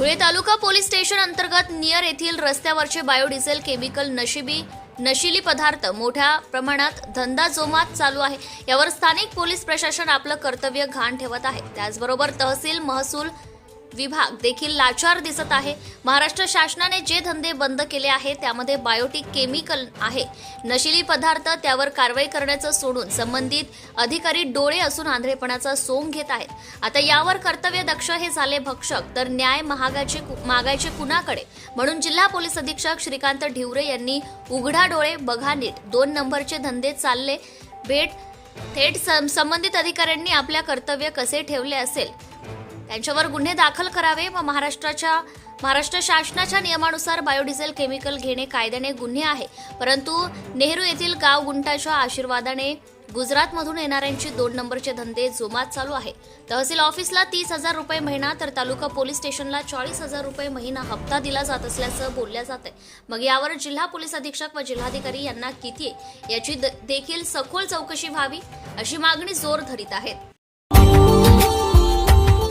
धुळे तालुका police station अंतर्गत near येथील रस्त्यावरचे बायोडिझेल केमिकल नशिबी नशिली पदार्थ मोठ्या प्रमाणात धंदा जोमात चालू आहे. यावर स्थानिक पोलीस प्रशासन आपलं कर्तव्य घाण ठेवत आहे. त्याचबरोबर तहसील महसूल विभाग देखील लाचार दिसत आहे. महाराष्ट्र शासनाने जे धंदे बंद केले आहे त्यामध्ये बायोटिक केमिकल आहे. नशिली पदार्थ त्यावर कारवाई करण्याचं सोडून संबंधित अधिकारी डोळे असून आंधळेपणाचा सोंग घेत आहेत. आता यावर कर्तव्य दक्ष हे झाले भक्षक तर न्याय महागाचे मागायचे कुणाकडे? म्हणून जिल्हा पोलीस अधीक्षक श्रीकांत ढिवरे यांनी उघडा डोळे बघा नीट. दोन नंबरचे धंदे चालले. भेट थेट सं- संबंधित अधिकाऱ्यांनी आपल्या कर्तव्य कसे ठेवले असेल? त्यांच्यावर गुन्हे दाखल करावे व महाराष्ट्राच्या महाराष्ट्र शासनाच्या नियमानुसार बायोडिझेल केमिकल घेणे कायद्याने गुन्हे आहे. परंतु नेहरू येथील गाव गुंटाच्या आशीर्वादाने गुजरातमधून येणाऱ्यांची दोन नंबरचे धंदे जोमात चालू आहे. तहसील ऑफिसला तीस हजार रुपये महिना तर तालुका पोलीस स्टेशनला चाळीस हजार रुपये महिना हप्ता दिला जात असल्याचं बोलल्या जात आहे. मग यावर जिल्हा पोलीस अधीक्षक व जिल्हाधिकारी यांना किती आहे? याची द- देखील सखोल चौकशी व्हावी अशी मागणी जोर धरीत आहेत.